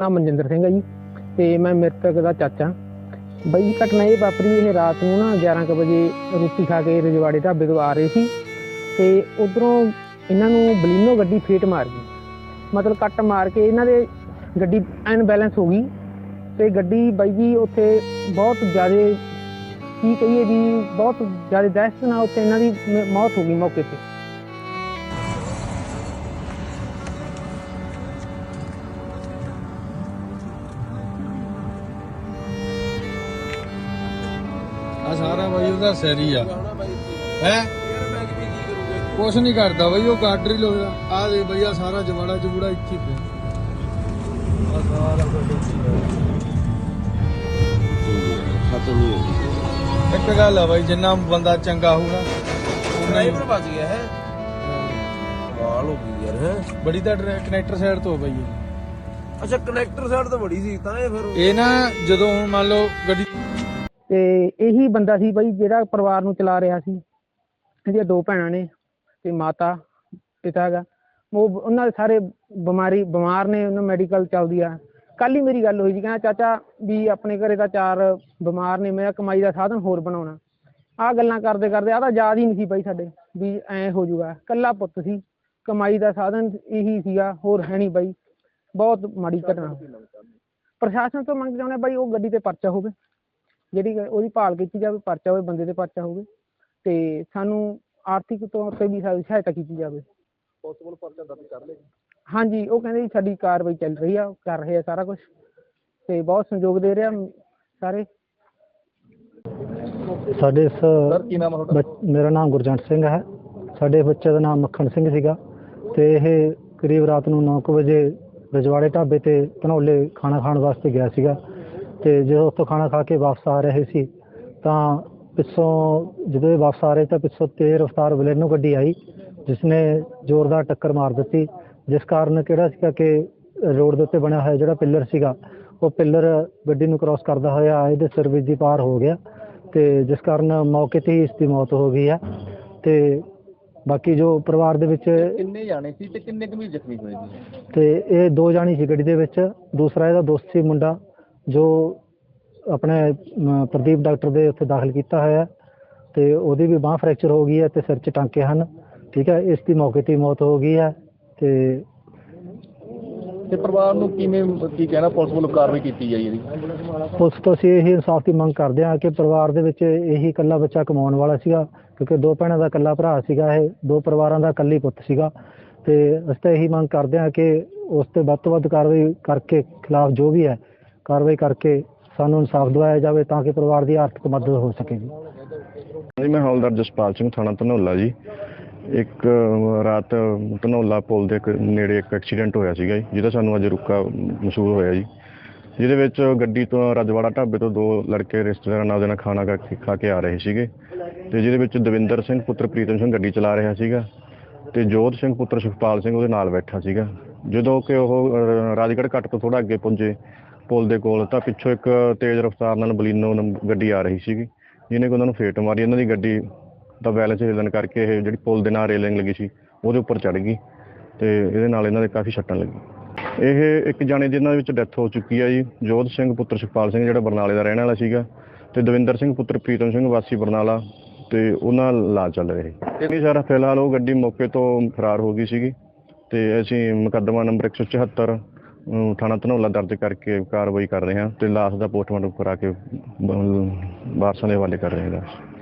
ਨਾਮ ਮਨਜਿੰਦਰ ਸਿੰਘ ਹੈ ਜੀ। ਤੇ ਮੈਂ ਮ੍ਰਿਤਕ ਦਾ ਚਾਚਾ। ਬਈ ਜੀ ਘਟਨਾ ਇਹ ਵਾਪਰੀ, ਇਹ ਰਾਤ ਨੂੰ ਨਾ 11 ਕੁ ਵਜੇ ਰੋਟੀ ਖਾ ਕੇ ਰਜਵਾੜੇ ਢਾਬੇ ਤੋਂ ਆ ਰਹੇ ਸੀ। ਤੇ ਉਧਰੋਂ ਇਹਨਾਂ ਨੂੰ ਬਲੀਨੋ ਗੱਡੀ ਫੇਟ ਮਾਰ ਗਈ। ਮਤਲਬ ਕੱਟ ਮਾਰ ਕੇ ਇਹਨਾਂ ਦੇ ਗੱਡੀ ਅਨਬੈਲੈਂਸ ਹੋ ਗਈ। ਤੇ ਗੱਡੀ ਬਾਈ ਜੀ ਉੱਥੇ ਬਹੁਤ ਜ਼ਿਆਦਾ, ਕੀ ਕਹੀਏ ਵੀ ਬਹੁਤ ਜ਼ਿਆਦਾ ਦਹਿਸ਼ਤ ਨਾਲ ਉੱਥੇ ਇਹਨਾਂ ਦੀ ਮੌਤ ਹੋ ਗਈ ਮੌਕੇ ਤੇ। ਆ ਸਾਰਾ ਬਾਈ ਉਹਦਾ ਸੈਰੀ ਆ। ਹੈ? ਕੁਛ ਨਹੀਂ ਕਰਦਾ ਬਾਈ ਉਹ ਕਾਡਰ ਹੀ ਲੋਗਾ ਆ ਦੇ ਬਈ ਆ ਸਾਰਾ ਜਵਾੜਾ ਜਵੂੜਾ ਇੱਥੇ ਹੀ ਪਿਆ। ਆ ਸਾਰਾ ਕੁਝ ਖਤਮ ਇੱਕ ਗੱਲ ਆ ਬਾਈ ਜਿੰਨਾ ਬੰਦਾ ਚੰਗਾ ਹੋਊਗਾ ਉਨਾ ਹੀ ਬਚ ਗਿਆ ਹੈ। ਕਮਾਲ ਹੋ ਗਈ ਯਾਰ ਹੈ? ਬੜੀ ਤਾਂ ਕਨੈਕਟਰ ਸਾਈਡ ਤੋਂ ਬਾਈ। ਅੱਛਾ ਕਨੈਕਟਰ ਸਾਈਡ ਤਾਂ ਬੜੀ ਸੀ ਤਾਂ ਇਹ ਫਿਰ ਇਹ ਨਾ ਜਦੋਂ ਹੁਣ ਮੰਨ ਲਓ ਗੱਡੀ ਤੇ ਇਹੀ ਬੰਦਾ ਸੀ ਬਈ ਜਿਹੜਾ ਪਰਿਵਾਰ ਨੂੰ ਚਲਾ ਰਿਹਾ ਸੀ। ਇਹਦੀਆਂ ਦੋ ਭੈਣਾਂ ਨੇ ਤੇ ਮਾਤਾ ਪਿਤਾ ਹੈਗਾ। ਉਹ ਉਹਨਾਂ ਦੇ ਸਾਰੇ ਬਿਮਾਰੀ ਬਿਮਾਰ ਨੇ ਉਹਨਾਂ ਮੈਡੀਕਲ ਚੱਲਦੀ ਆ। ਕੱਲ ਹੀ ਮੇਰੀ ਗੱਲ ਹੋਈ ਜੀ ਕਹਿੰਦਾ ਚਾਚਾ ਵੀ ਆਪਣੇ ਘਰੇ ਤਾਂ ਚਾਰ ਬਿਮਾਰ ਨੇ ਮੈਂ ਕਮਾਈ ਦਾ ਸਾਧਨ ਹੋਰ ਬਣਾਉਣਾ। ਆਹ ਗੱਲਾਂ ਕਰਦੇ ਕਰਦੇ ਆਹ ਤਾਂ ਯਾਦ ਹੀ ਨਹੀਂ ਸੀ ਬਈ ਸਾਡੇ ਵੀ ਐ ਹੋ ਜਾਊਗਾ ਕੱਲਾ ਪੁੱਤ ਸੀ ਕਮਾਈ ਦਾ ਸਾਧਨ ਇਹੀ ਸੀਗਾ ਹੋਰ ਹੈ ਨਹੀਂ ਬਾਈ। ਬਹੁਤ ਮਾੜੀ ਘਟਨਾ। ਪ੍ਰਸ਼ਾਸਨ ਤੋਂ ਮੰਗ ਚਾਹੁੰਦੇ ਬਾਈ ਉਹ ਗੱਡੀ ਤੇ ਪਰਚਾ ਹੋਵੇ। ਜਿਹੜੀ ਉਹਦੀ ਭਾਲ ਕੀਤੀ ਜਾਵੇ ਪਰਚਾ ਹੋਵੇ ਬੰਦੇ ਤੇ ਪਰਚਾ ਹੋਵੇ ਤੇ ਸਾਨੂੰ ਆਰਥਿਕ ਤੌਰ ਤੇ ਵੀ ਸਾਡੀ ਸਹਾਇਤਾ ਕੀਤੀ ਜਾਵੇ। ਪੋਸੀਬਲ ਪਰਚਾ ਦਰਜ ਕਰ ਲੈ ਹਾਂਜੀ ਉਹ ਕਹਿੰਦੇ ਜੀ ਸਾਡੀ ਕਾਰਵਾਈ ਚੱਲ ਰਹੀ ਆ ਕਰ ਰਹੇ ਆ ਸਾਰਾ ਕੁਝ ਤੇ ਬਹੁਤ ਸਹਿਯੋਗ ਦੇ ਰਿਹਾ ਸਾਰੇ। ਸਾਡੇ ਇਸ ਸਰ ਕੀ ਨਾਮ ਹੈ ਤੁਹਾਡਾ? ਬੱਚ- ਮੇਰਾ ਨਾਮ ਗੁਰਜੰਟ ਸਿੰਘ ਹੈ। ਸਾਡੇ ਬੱਚੇ ਦਾ ਨਾਮ ਮੱਖਣ ਸਿੰਘ ਸੀਗਾ ਤੇ ਇਹ ਕਰੀਬ ਰਾਤ ਨੂੰ 9 ਵਜੇ ਰਜਵਾੜੇ ਢਾਬੇ ਤੇ ਧਨੌਲੇ ਖਾਣਾ ਖਾਣ ਵਾਸਤੇ ਗਿਆ ਸੀਗਾ। ਤੇ ਜਦੋਂ ਉੱਥੋਂ ਖਾਣਾ ਖਾ ਕੇ ਵਾਪਸ ਆ ਰਹੇ ਸੀ ਤਾਂ ਪਿੱਛੋਂ ਜਦੋਂ ਇਹ ਵਾਪਸ ਆ ਰਹੇ ਤਾਂ ਪਿੱਛੋਂ ਤੇਜ਼ ਰਫ਼ਤਾਰ ਬਲੈਨੋ ਗੱਡੀ ਆਈ ਜਿਸ ਨੇ ਜ਼ੋਰਦਾਰ ਟੱਕਰ ਮਾਰ ਦਿੱਤੀ ਜਿਸ ਕਾਰਨ ਕਿਹੜਾ ਸੀਗਾ ਕਿ ਰੋਡ ਦੇ ਉੱਤੇ ਬਣਿਆ ਹੋਇਆ ਜਿਹੜਾ ਪਿੱਲਰ ਸੀਗਾ ਉਹ ਪਿੱਲਰ ਗੱਡੀ ਨੂੰ ਕ੍ਰਾਸ ਕਰਦਾ ਹੋਇਆ ਇਹਦੇ ਸਿਰ ਵਿੱਚ ਦੀ ਪਾਰ ਹੋ ਗਿਆ ਤੇ ਜਿਸ ਕਾਰਨ ਮੌਕੇ ਤੇ ਹੀ ਇਸ ਦੀ ਮੌਤ ਹੋ ਗਈ ਹੈ ਤੇ ਬਾਕੀ ਜੋ ਪਰਿਵਾਰ ਦੇ ਵਿੱਚ ਕਿੰਨੇ ਜਾਣੇ ਸੀ ਤੇ ਕਿੰਨੇ ਗੰਭੀਰ ਜ਼ਖਮੀ ਹੋਏ ਜੀ ਤੇ ਇਹ ਦੋ ਜਾਣੀ ਸੀ ਗੱਡੀ ਦੇ ਵਿੱਚ ਦੂਸਰਾ ਇਹਦਾ ਦੋਸਤ ਸੀ ਮੁੰਡਾ ਜੋ ਆਪਣੇ ਪ੍ਰਦੀਪ ਡਾਕਟਰ ਦੇ ਉੱਥੇ ਦਾਖਲ ਕੀਤਾ ਹੋਇਆ ਤੇ ਉਹਦੀ ਵੀ ਬਾਹ ਫ੍ਰੈਕਚਰ ਹੋ ਗਈ ਹੈ ਤੇ ਸਿਰ 'ਚ ਟਾਂਕੇ ਹਨ। ਠੀਕ ਹੈ ਇਸ ਦੀ ਮੌਕੇ ਤੇ ਮੌਤ ਹੋ ਗਈ ਹੈ ਤੇ ਤੇ ਪਰਿਵਾਰ ਨੂੰ ਕਿਵੇਂ ਕੀ ਕਹਿਣਾ ਪੁਲਿਸ ਵੱਲੋਂ ਕਾਰਵਾਈ ਕੀਤੀ ਜਾਈ ਇਹਦੀ? ਪੁਲਿਸ ਤੋਂ ਅਸੀਂ ਇਹ ਇਨਸਾਫ ਦੀ ਮੰਗ ਕਰਦੇ ਹਾਂ ਕਿ ਪਰਿਵਾਰ ਦੇ ਵਿੱਚ ਇਹੀ ਇਕੱਲਾ ਬੱਚਾ ਕਮਾਉਣ ਵਾਲਾ ਸੀਗਾ ਕਿਉਂਕਿ ਦੋ ਭੈਣਾਂ ਦਾ ਇਕੱਲਾ ਭਰਾ ਸੀਗਾ ਇਹ ਦੋ ਪਰਿਵਾਰਾਂ ਦਾ ਇਕੱਲੀ ਪੁੱਤ ਸੀਗਾ। ਤੇ ਅਸੀਂ ਤਾਂ ਇਹੀ ਮੰਗ ਕਰਦੇ ਹਾਂ ਕਿ ਉਸ ਤੇ ਵੱਧ ਤੋਂ ਵੱਧ ਕਾਰਵਾਈ ਕਰਕੇ ਖਿਲਾਫ ਜੋ ਵੀ ਹੈ ਕਾਰਵਾਈ ਕਰਕੇ ਸਾਨੂੰ ਇਨਸਾਫ ਦਿਵਾਇਆ ਜਾਵੇ ਤਾਂ ਕਿ ਪਰਿਵਾਰ ਦੀ ਆਰਥਿਕ ਮਦਦ ਹੋ ਸਕੇ ਜੀ। ਜੀ ਮੈਂ ਹੌਲਦਾਰ ਜਸਪਾਲ ਸਿੰਘ, ਥਾਣਾ ਧਨੋਲਾ ਜੀ। ਇੱਕ ਰਾਤ ਧਨੌਲਾ ਪੁਲ ਦੇ ਕ- ਨੇੜੇ ਇੱਕ ਐਕਸੀਡੈਂਟ ਹੋਇਆ ਸੀਗਾ ਜੀ, ਜਿਹਦਾ ਸਾਨੂੰ ਅੱਜ ਰੁਕਾ ਮਸ਼ਹੂਰ ਹੋਇਆ ਜੀ। ਜਿਹਦੇ ਵਿੱਚ ਗੱਡੀ ਤੋਂ ਰਜਵਾੜਾ ਢਾਬੇ ਤੋਂ ਦੋ ਲੜਕੇ ਰਿਸ਼ਤੇਦਾਰਾਂ ਨਾਲ ਉਹਦੇ ਖਾਣਾ ਖਾ ਕੇ- ਖਾ ਕੇ ਆ ਰਹੇ ਸੀਗੇ। ਤੇ ਜਿਹਦੇ ਵਿੱਚ ਦਵਿੰਦਰ ਸਿੰਘ ਪੁੱਤਰ, ਪ੍ਰੀਤਮ ਸਿੰਘ ਗੱਡੀ ਚਲਾ ਰਿਹਾ ਸੀਗਾ। ਤੇ ਜੋਤ ਸਿੰਘ ਪੁੱਤਰ ਸੁਖਪਾਲ ਸਿੰਘ ਉਹਦੇ ਨਾਲ ਬੈਠਾ ਸੀਗਾ। ਜਦੋਂ ਕਿ ਉਹ ਰਾਜਗੜ੍ਹ ਘੱਟ ਤੋਂ ਥੋੜਾ ਅੱਗੇ ਪਹੁੰਚੇ ਪੁਲ ਦੇ ਕੋਲ ਤਾਂ ਪਿੱਛੋਂ ਇੱਕ ਤੇਜ਼ ਰਫ਼ਤਾਰ ਨਾਲ ਬਲੀਨੋ ਨੰਬ- ਗੱਡੀ ਆ ਰਹੀ ਸੀਗੀ ਜਿਹਨੇ ਕਿ ਉਹਨਾਂ ਨੂੰ ਫੇਟ ਮਾਰੀ ਇਹਨਾਂ ਦੀ ਗੱਡੀ ਦਾ ਬੈਲੈਂਸ ਹਿੱਲਣ ਕਰਕੇ ਇਹ ਜਿਹੜੀ ਪੁਲ ਦੇ ਨਾਲ ਰੇਲਿੰਗ ਲੱਗੀ ਸੀ ਉਹਦੇ ਉੱਪਰ ਚੜ ਗਈ ਤੇ ਇਹਦੇ ਨਾਲ ਇਹਨਾਂ ਦੇ ਕਾਫੀ ਸੱਟਾਂ ਲੱਗੀ ਇਹ ਇੱਕ ਜਾਣੇ ਜਿਹਨਾਂ ਵਿੱਚ ਡੈਥ ਹੋ ਚੁੱਕੀ ਹੈ ਜੀ ਜੋਧ ਸਿੰਘ ਪੁੱਤਰ ਸੁਖਪਾਲ ਸਿੰਘ ਜਿਹੜਾ ਬਰਨਾਲੇ ਦਾ ਰਹਿਣ ਵਾਲਾ ਸੀਗਾ ਤੇ ਦਵਿੰਦਰ ਸਿੰਘ ਪੁੱਤਰ ਪ੍ਰੀਤਮ ਸਿੰਘ ਵਾਸੀ ਬਰਨਾਲਾ ਤੇ ਉਹਨਾਂ ਲਾ ਚੱਲ ਰਹੇ ਹੈ ਨਹੀਂ ਸਰ ਫਿਲਹਾਲ ਉਹ ਗੱਡੀ ਮੌਕੇ ਤੋਂ ਫਰਾਰ ਹੋ ਗਈ ਸੀਗੀ ਤੇ ਅਸੀਂ ਮੁਕੱਦਮਾ ਨੰਬਰ 174 ਅਮ, ਥਾਣਾ ਧਨੌਲਾ ਦਰਜ ਕਰਕੇ ਕਾਰਵਾਈ ਕਰ ਰਹੇ ਹਾਂ ਤੇ ਲਾਸ਼ ਦਾ ਪੋਸਟਮਾਰਟਮ ਕਰਾ ਕੇ ਬ- ਵਾਰਸਾਂ ਦੇ ਹਵਾਲੇ ਕਰ ਰਹੇ ਹਾਂ। ਲਾਸ਼